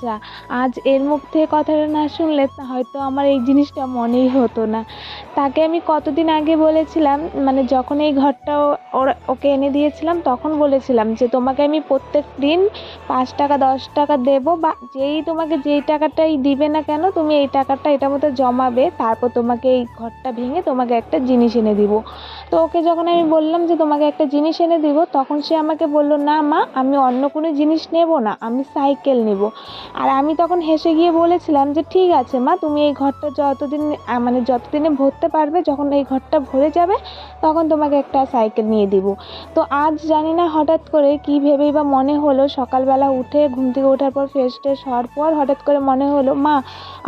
আচ্ছা আজ এর মুখ থেকে কথাটা না শুনলে হয়তো আমার এই জিনিসটা মনেই হতো না। তাকে আমি কতদিন আগে বলেছিলাম মানে যখন এই ঘরটা ওর, ওকে এনে দিয়েছিলাম, তখন বলেছিলাম যে তোমাকে আমি প্রত্যেক দিন পাঁচ টাকা, দশ টাকা দেবো বা যেই তোমাকে যেই টাকাটাই দিবে না কেন, তুমি এই টাকাটা এটার মতো জমাবে, তারপর তোমাকে এই ঘরটা ভেঙে তোমাকে একটা জিনিস এনে দিব। তো ওকে যখন আমি বললাম যে তোমাকে একটা জিনিস এনে দিব, তখন সে আমাকে বলল, না মা, আমি অন্য কোনো জিনিস নেব না, আমি সাইকেল নেব। আর আমি তখন হেসে গিয়ে বলেছিলাম যে, ঠিক আছে মা, তুমি এই ঘরটা যতদিন মানে যতদিনে ভরতে পারবে, যখন এই ঘরটা ভরে যাবে, তখন তোমাকে একটা সাইকেল নিয়ে দিব। তো আজ জানি না হঠাৎ করে কী ভেবেই বা মনে হলো, সকালবেলা উঠে ঘুম থেকে ওঠার পর ফ্রেশ ট্রেশ হওয়ার পর হঠাৎ করে মনে হলো, মা,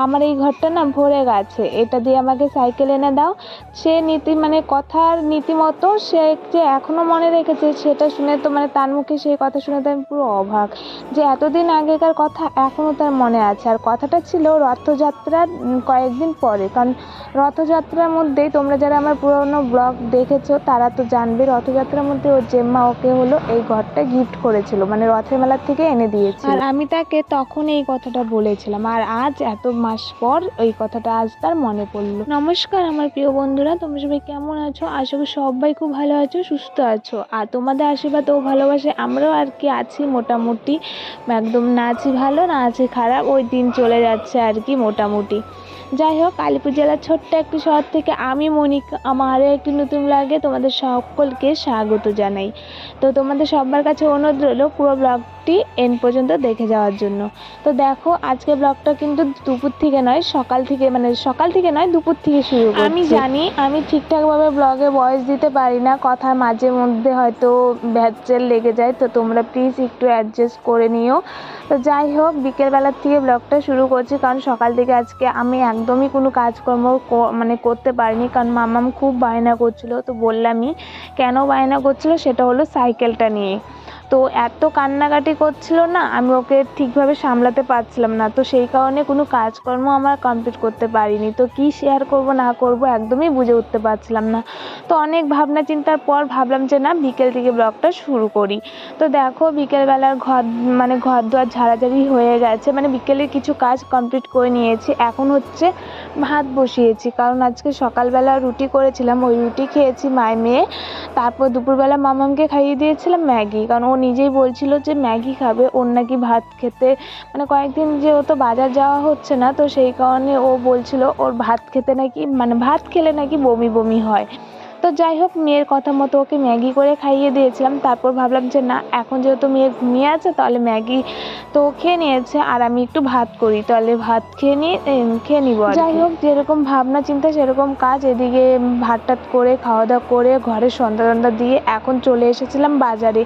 আমার এই ঘরটা না ভরে গেছে, এটা দিয়ে আমাকে সাইকেল এনে দাও। সে নীতি মানে কথার নীতিমতো সে যে এখনও মনে রেখেছে, সেটা শুনে তো মানে তার মুখে সেই কথা শুনে তো আমি পুরো অবাক যে, এতদিন আগেকার কথা এখনও তার মনে আছে। আর কথাটা ছিল রথযাত্রার কয়েকদিন পরে। কারণ রথযাত্রার মধ্যেই তোমরা যারা আমার পুরোনো ব্লগ দেখেছ, তারা তো জানবে রথযাত্রার মধ্যে ওর জেম্মা ওকে হলো এই ঘরটা গিফট করেছিল। মানে রথের মেলার থেকে এনে দিয়েছে আর আমি তাকে তখন এই কথাটা বলেছিলাম। আর আজ এত মাস পর এই কথাটা আজ তার মনে পড়ল। নমস্কার আমার প্রিয় বন্ধুরা, তোমরা সবাই কেমন আছো? আশা করি সবাই খুব ভালো আছো, সুস্থ আছো। আর তোমাদের আশীর্বাদ ও ভালোবাসে আমরাও আর কি আছি মোটামুটি। একদম না আছি ভালো না আছি খারাপ ওই দিন চলে যাচ্ছে আর কি মোটামুটি। যাই হোক, আলিপুর জেলার ছোট্ট একটি শহর থেকে আমি মনিকা আমার আরও একটি নতুন ব্লগে তোমাদের সকলকে স্বাগত জানাই। তো তোমাদের সবার কাছে অনুরোধ রইল পুরো ব্লগটি এন পর্যন্ত দেখে যাওয়ার জন্য। তো দেখো আজকে ব্লগটা কিন্তু দুপুর থেকে নয়, সকাল থেকে মানে সকাল থেকে নয়, দুপুর থেকে শুরু আমি জানি, আমি ঠিকঠাকভাবে ব্লগে ভয়েস দিতে পারি না, কথার মাঝে মধ্যে হয়তো ভ্যাচেল লেগে যায়, তো তোমরা প্লিজ একটু অ্যাডজাস্ট করে নিও। তো যাই হোক, বিকেলবেলার থেকে ব্লগটা শুরু করছি, কারণ সকাল থেকে আজকে আমি একদমই কোনো কাজকর্ম মানে করতে পারিনি। কারণ মামাম খুব বায়না করছিল। তো বললামই, কেন বায়না করছিল? সেটা হলো সাইকেলটা নিয়ে। তো এত কান্নাকাটি করছিল না, আমি ওকে ঠিকভাবে সামলাতে পারছিলাম না। তো সেই কারণে কোনো কাজকর্ম আমার কমপ্লিট করতে পারিনি। তো কি শেয়ার করব, না করব একদমই বুঝে উঠতে পারছিলাম না। তো অনেক ভাবনা চিন্তার পর ভাবলাম যে, না, বিকেল থেকে ব্লগটা শুরু করি। তো দেখো, বিকেলবেলার ঘর মানে ঘর দুয়ার ঝাড়াঝাড়ি হয়ে গেছে। মানে বিকেলের কিছু কাজ কমপ্লিট করে নিয়েছি। এখন হচ্ছে ভাত বসিয়েছি। কারণ আজকে সকালবেলা রুটি করেছিলাম। ওই রুটি খেয়েছি মায় মেয়ে। তারপর দুপুরবেলা মামামকে খাইয়ে দিয়েছিলাম ম্যাগি। কারণ ও নিজেই বলছিল যে ম্যাগি খাবে, ওর নাকি ভাত খেতে মানে কয়েকদিন যে ও তো বাজার যাওয়া হচ্ছে না, তো সেই কারণে ও বলছিল ওর ভাত খেতে নাকি মানে ভাত খেলে নাকি বমি বমি হয়। তো যাই হোক মেয়ের কথা মতো ওকে ম্যাগি করে খাইয়ে দিয়েছিলাম। তারপর ভাবলাম যে না এখন যেহেতু মেয়ে ঘুমিয়ে আছে তাহলে ম্যাগি তো ও খেয়ে নিয়েছে আর আমি একটু ভাত করি তাহলে ভাত খেয়ে নিয়ে খেয়ে নিব যাই হোক যেরকম ভাবনা চিন্তা সেরকম কাজ এদিকে ভাত টাত করে খাওয়া দাওয়া করে ঘরে সন্ধ্যা টন্ধা দিয়ে এখন চলে এসেছিলাম বাজারে।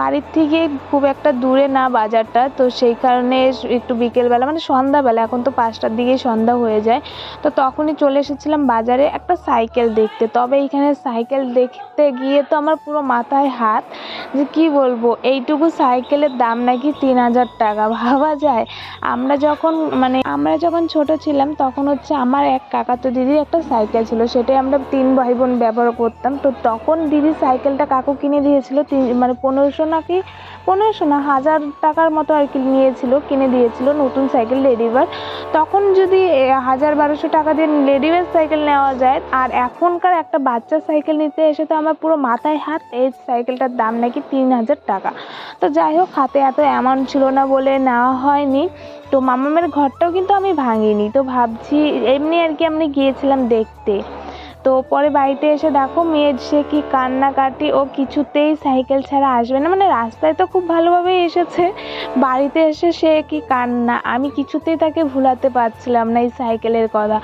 বাড়ির থেকে খুব একটা দূরে না বাজারটা তো সেই কারণে একটু বিকেলবেলা মানে সন্ধ্যাবেলা এখন তো পাঁচটার দিকেই সন্ধ্যা হয়ে যায়। তো তখনই চলে এসেছিলাম বাজারে একটা সাইকেল দেখতে। তবে এইখানে সাইকেল দেখতে গিয়ে তো আমার পুরো মাথায় হাত। যে কি বলব, এইটুকু সাইকেলের দাম নাকি তিন হাজার টাকা, ভাবা যায়? আমরা যখন মানে আমরা যখন ছোট ছিলাম, তখন হচ্ছে আমার এক কাকাতো দিদির একটা সাইকেল ছিল, সেটাই আমরা তিন ভাই বোন ব্যবহার করতাম। তো তখন দিদি সাইকেলটা কাকু কিনে দিয়েছিল, তিন মানে পনেরোশো নাকি, পনেরোশো না, হাজার টাকার মতো আর কি নিয়েছিল, কিনে দিয়েছিল, নতুন সাইকেল লেডিবার তখন যদি হাজার বারোশো টাকা দিয়ে রেডিমেড সাইকেল নেওয়া যায়, আর এখনকার একটা বাচ্চা সাইকেল নিতে এসে তো আমার পুরো মাথায় হাত, এই সাইকেলটার দাম নাকি তিন হাজার টাকা। তো যাই হোক, হাতে এত অ্যামাউন্ট ছিল না বলে নেওয়া হয়নি। তো মামামের ঘরটাও কিন্তু আমি ভাঙিনি। তো ভাবছি, এমনি আর কি আমি গিয়েছিলাম দেখতে। তো পরে বাড়িতে এসে দেখো মেয়ের সে কি কান্নাকাটি ও কিছুতেই সাইকেল ছাড়া আসবে না। মানে রাস্তায় তো খুব ভালোভাবেই এসেছে। বাড়িতে এসে সে কি কান্না? আমি কিছুতেই তাকে ভুলাতে পারছিলাম না এই সাইকেলের কথা।